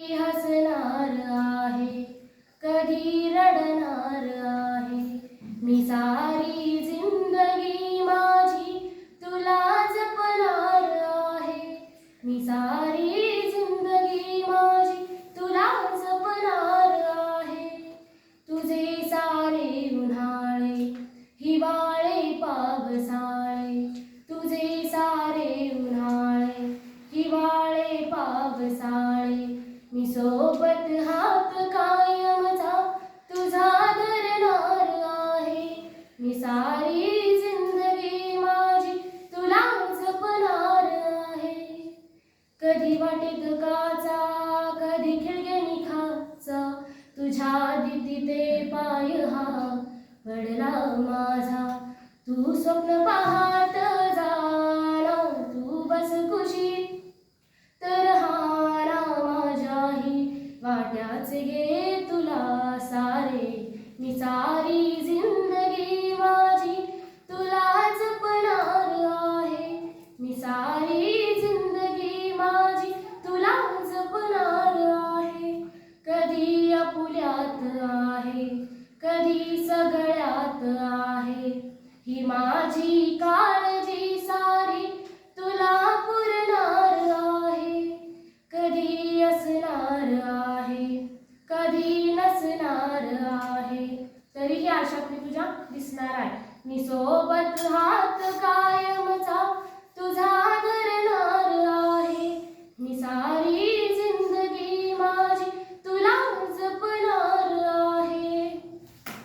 हसणार आहे कधी रडणार आहे. मी सारी जिंदगी सोबत हात कायमचा तुझा धरणार आहे. मी सारी जिंदगी माझी तुला जपणार आहे. कधी वाटेत काचा कधी खिळगे निखाचा तुझ्या दिती पाय हा पडला माझा. तू स्वप्न पाहत सारे. निसारी सारी जिंदगी माझी तुला जपणार आहे. मी सारी जिंदगी माझी तुला जपणार आहे. कधी अपुल्यात आहे कधी सगळ्यात आहे. ही माझी काळजी सारी तुला पुरणार आहे. कधी असणार आहे. कधी नसणार आहे तरीही आशा मी तुझ्या दिसणार आहे. मी सोबत हात कायमचा